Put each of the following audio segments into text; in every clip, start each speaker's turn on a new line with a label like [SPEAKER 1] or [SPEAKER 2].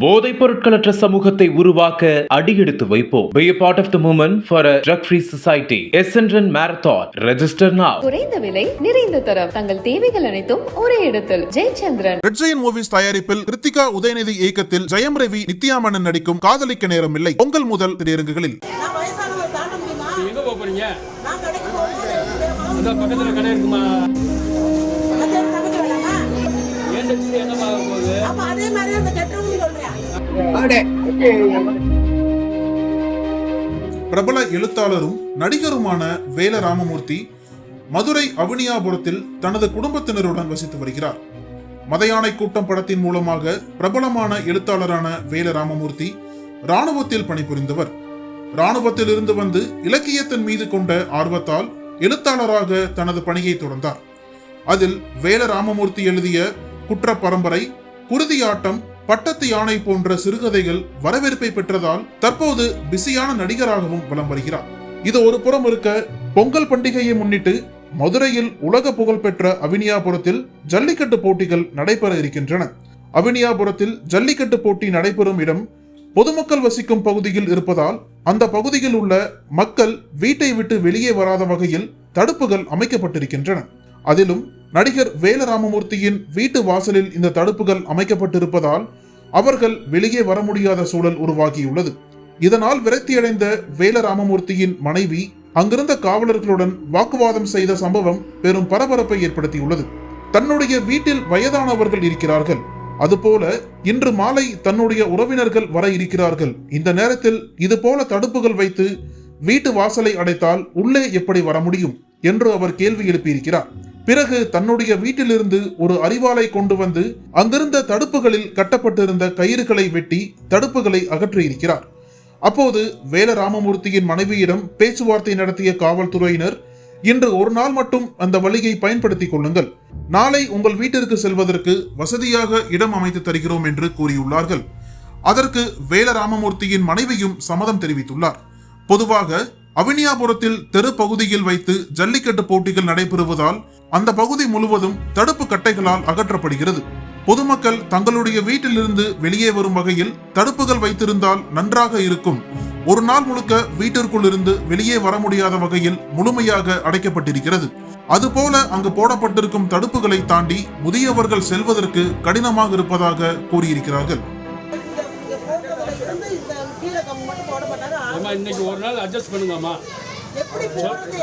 [SPEAKER 1] போதைப் பொருட்களற்ற சமூகத்தை உருவாக்க அடியெடுத்து வைப்போம். Be a part of the movement for a drug-free society. Essendon Marathon. Register now.
[SPEAKER 2] குறைந்த விலை நிறைந்த தரம். தங்கள் தேவைகள் அனைத்தும் ஒரே இடத்தில். ஜெயச்சந்திரன்.
[SPEAKER 3] ரெட் ஜெயின் மூவிஸ் தயாரிப்பில் கிருத்திகா உதயநிதி இயக்கத்தில் ஜெயம் ரவி நித்யாமணன் நடிக்கும் காதலிக்க நேரமில்லை பொங்கல் முதல் திரையரங்குகளில்.
[SPEAKER 4] பக்கத்துல கடை இருக்குமா? போகுது?
[SPEAKER 5] அப்ப அதே மாதிரி அந்த கெட்டவங்க
[SPEAKER 3] பிரபல எழுத்தாளரும் நடிகருமான வேல ராமமூர்த்தி மதுரை அவனியாபுரத்தில் தனது குடும்பத்தினருடன் வசித்து வருகிறார். மதையானை கூட்டம் படத்தின் மூலமாக பிரபலமான எழுத்தாளரான வேல ராமமூர்த்தி ராணுவத்தில் பணிபுரிந்தவர். ராணுவத்தில் இருந்து வந்து இலக்கியத்தின் மீது கொண்ட ஆர்வத்தால் எழுத்தாளராக தனது பணியை தொடர்ந்தார். அதில் வேல ராமமூர்த்தி எழுதிய குற்ற பரம்பரை குருதியாட்டம் பட்டத்து யானை போன்ற சிறுகதைகள் வரவேற்பை பெற்றதால் தற்போது பிஸியான நடிகராகவும் வலம் வருகிறார். இது ஒரு புறம் இருக்க பொங்கல் பண்டிகையை முன்னிட்டு மதுரையில் உலக புகழ்பெற்ற அவினியாபுரத்தில் ஜல்லிக்கட்டு போட்டிகள் நடைபெற இருக்கின்றன. அவினியாபுரத்தில் ஜல்லிக்கட்டு போட்டி நடைபெறும் இடம் பொதுமக்கள் வசிக்கும் பகுதியில் இருப்பதால் அந்த பகுதியில் உள்ள மக்கள் வீட்டை விட்டு வெளியே வராத வகையில் தடுப்புகள் அமைக்கப்பட்டிருக்கின்றன. அதிலும் நடிகர் வேலராமமூர்த்தியின் வீட்டு வாசலில் இந்த தடுப்புகள் அமைக்கப்பட்டிருப்பதால் அவர்கள் வெளியே வர முடியாத சூழல் உருவாகியுள்ளது. இதனால் விரக்தியடைந்த வேலராமமூர்த்தியின் மனைவி அங்கிருந்த காவலர்களுடன் வாக்குவாதம் செய்த சம்பவம் பெரும் பரபரப்பை ஏற்படுத்தியுள்ளது. தன்னுடைய வீட்டில் வயதானவர்கள் இருக்கிறார்கள். அதுபோல இன்று மாலை தன்னுடைய உறவினர்கள் வர இருக்கிறார்கள். இந்த நேரத்தில் இது போல தடுப்புகள் வைத்து வீட்டு வாசலை அடைத்தால் உள்ளே எப்படி வர முடியும்? என்று அவர் கேள்வி எழுப்பியிருக்கிறார். பிறகு தன்னுடைய வீட்டிலிருந்து ஒரு அறிவாளை கொண்டு வந்து அங்கிருந்த தடுப்புகளில் கட்டப்பட்டிருந்த கயிறுகளை வெட்டி தடுப்புகளை அகற்றியிருக்கிறார். அப்போது வேல ராமமூர்த்தியின் மனைவியிடம் பேச்சுவார்த்தை நடத்திய காவல்துறையினர் இன்று ஒரு நாள் மட்டும் அந்த வழியை பயன்படுத்திக் கொள்ளுங்கள். நாளை உங்கள் வீட்டிற்கு செல்வதற்கு வசதியாக இடம் அமைத்து தருகிறோம் என்று கூறியுள்ளார்கள். அதற்கு வேல ராமமூர்த்தியின் மனைவியும் சம்மதம் தெரிவித்துள்ளார். பொதுவாக அவினியாபுரத்தில் தெரு பகுதியில் வைத்து ஜல்லிக்கட்டு போட்டிகள் நடைபெறுவதால் அந்த பகுதி முழுவதும் தடுப்பு கட்டைகளால் அகற்றப்படுகிறது. பொதுமக்கள் தங்களுடைய வீட்டிலிருந்து வெளியே வரும் வகையில் தடுப்புகள் வைத்திருந்தால் நன்றாக இருக்கும். ஒரு நாள் முழுக்க வீட்டிற்குள் இருந்து வெளியே வர முடியாத வகையில் முழுமையாக அடைக்கப்பட்டிருக்கிறது. அதுபோல அங்கு போடப்பட்டிருக்கும் தடுப்புகளை தாண்டி முதியவர்கள் செல்வதற்கு கடினமாக இருப்பதாக கூறியிருக்கிறார்கள்.
[SPEAKER 4] அம்மா இன்னைக்கு ஒரு நாள் அட்ஜஸ்ட் பண்ணுங்கம்மா.
[SPEAKER 5] எப்படி போறது?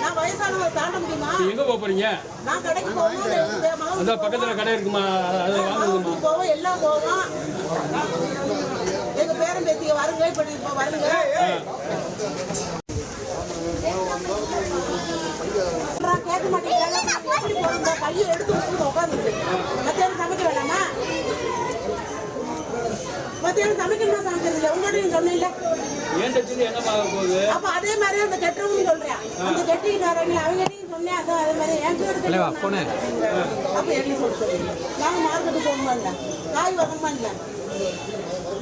[SPEAKER 5] நான் வயசானவங்க தாண்ட முடியுமா?
[SPEAKER 4] எங்க போக போறீங்க?
[SPEAKER 5] நான் கடைக்கு மகன்
[SPEAKER 4] அந்த பக்கத்துல கடை இருக்குமா? அதை வாங்குங்கம்மா.
[SPEAKER 5] போவோம் எல்லாம் போவோம். எங்க பேரன் பேத்திய வருங்க இப்ப இப்ப வருங்க. நான் கேட்க மாட்டேங்கிறாங்க எப்படி போறீங்க? கையை எடுத்து வச்சுட்டு உட்காந்துருக்கு மத்தியானம் சமைக்க வேணாமா? மத்தியானம் சமைக்கணுமா சமைக்கிறது உங்கள்கிட்ட சொன்னீங்க
[SPEAKER 4] போகுது? அப்ப
[SPEAKER 5] அப்ப அதே மாதிரி அந்த கெட்டவங்க சொல்றேன் அந்த கெட்டிக்காரங்க அவங்ககிட்டயும் சொன்னேன் அதான் அதே மாதிரி என் அப்ப என்ன சொல்றீங்க நாங்க மார்க்கெட்டு போகணுமா இல்ல? காய் வாங்கணுமா இல்ல?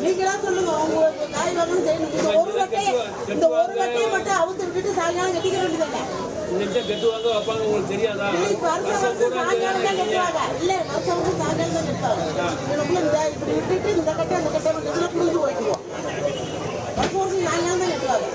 [SPEAKER 5] நீங்களா சொல்லுங்க உங்களுக்கு காய் வாங்கணும் செய்யணும். இந்த ஒரு வட்டையை இந்த ஒரு வட்டையை மட்டும் அவுத்து விட்டுட்டு சாயங்காலம் கட்டிக்க வேண்டியதானே
[SPEAKER 4] இன்னைக்கு கெட்டு வாங்க வைப்பாங்க உங்களுக்கு தெரியாதா?
[SPEAKER 5] இல்லை, வருஷம் வருஷம் சாயங்காலம் தான் கட்டுவாங்க. இல்ல வருஷம் வருஷம் சாயங்காலம் தான் கட்டுவாங்க. உனக்குள்ள இந்த இப்படி விட்டுட்டு இந்த கட்டை அந்த கட்டை விட்டுட்டு புரிஞ்சு போயிடுவோம் வருஷம் வருஷம் சாயங்காலம் தான் கட்டுவாங்க